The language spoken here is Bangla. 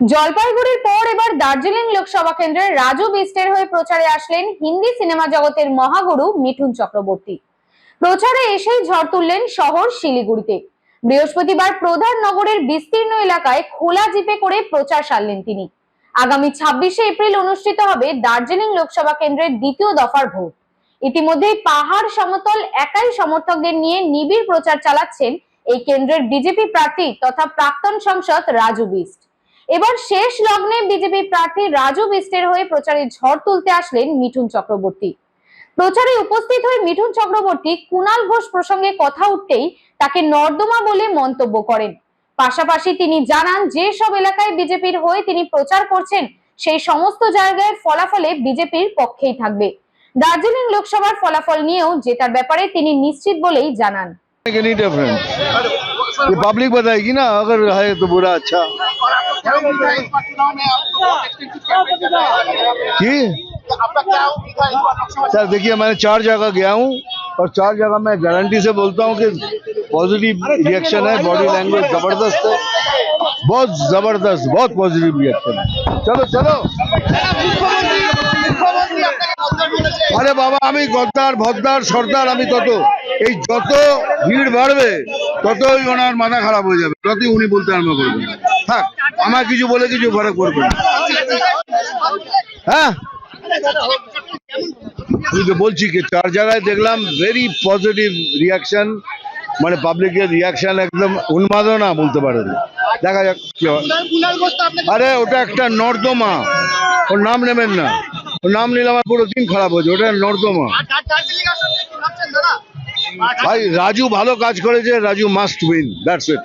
জলপাইগুড়ির পর এবার দার্জিলিং লোকসভা কেন্দ্রের রাজু বিস্টের হয়ে প্রচারে আসলেন হিন্দি সিনেমা জগতের মহাগুরু মিঠুন চক্রবর্তী। প্রচারে এসেই ঝড় তুললেন শহর শিলিগুড়িতে। বৃহস্পতিবার প্রধান নগরের বিস্তীর্ণ এলাকায় খোলা জিপে করে প্রচার সারলেন তিনি। আগামী ছাব্বিশে এপ্রিল অনুষ্ঠিত হবে দার্জিলিং লোকসভা কেন্দ্রের দ্বিতীয় দফার ভোট। ইতিমধ্যেই পাহাড় সমতল একাই সমর্থকদের নিয়ে নিবিড় প্রচার চালাচ্ছেন এই কেন্দ্রের বিজেপি প্রার্থী তথা প্রাক্তন সংসদ রাজু বিস্ট। এবার শেষ লগ্নে বিজেপি প্রার্থী রাজু বিস্টের হয়ে প্রচারে ঝড় তুলতে আসলেন মিঠুন চক্রবর্তী প্রচারে উপস্থিত হয়ে মিঠুন চক্রবর্তী কুণাল ঘোষ প্রসঙ্গে কথা উঠতেই তাকে নর্দমা বলে মন্তব্য করেন পাশাপাশি তিনি জানান যে সব এলাকায় বিজেপির হয়ে তিনি প্রচার করছেন সেই সমস্ত জায়গায় ফলাফলে বিজেপির পক্ষেই থাকবে দার্জিলিং লোকসভার ফলাফল নিয়েও জেতার ব্যাপারে তিনি নিশ্চিত বলেই জানান एनी डिफरेंस ये पब्लिक बताएगी ना अगर है तो बुरा अच्छा और आपको क्या उम्मीद है इस बार चुनाव में आप तो बहुत एक्सटेंसिव कैंपेन कर रहे हैं कि तो आपका क्या उम्मीद है इस बार लोकसभा सर देखिए मैंने चार जगह गया हूँ और चार जगह मैं गारंटी से बोलता हूँ कि पॉजिटिव रिएक्शन है बॉडी लैंग्वेज जबरदस्त है बहुत जबरदस्त बहुत पॉजिटिव रिएक्शन है चलो चलो মুখ্যমন্ত্রী মুখ্যমন্ত্রী আপনাকে গদ্দার বলেছে আরে বাবা আমি গদ্দার ভদ্দার সর্দার আমি তত এই যত ভিড় বাড়বে ততই ওনার মাথা খারাপ হয়ে যাবে ততই উনি বলতে আরম্ভ করবেন থাক আমার কিছু বলে কিছু ফরক করবে। হ্যাঁ? আমি তো বলছি কি, চার জায়গায় দেখলাম ভেরি পজিটিভ রিয়াকশন মানে পাবলিকের রিয়াকশন একদম উন্মাদনা বলতে পারেন দেখা যাক আরে, ওটা একটা নর্দমা। ওর নাম নেবেন না। ওর নাম নিলে আমার পুরো দিন খারাপ হয়েছে ওটা নর্দমা। ভাই, রাজু ভালো কাজ করেছে, Raju must win that's it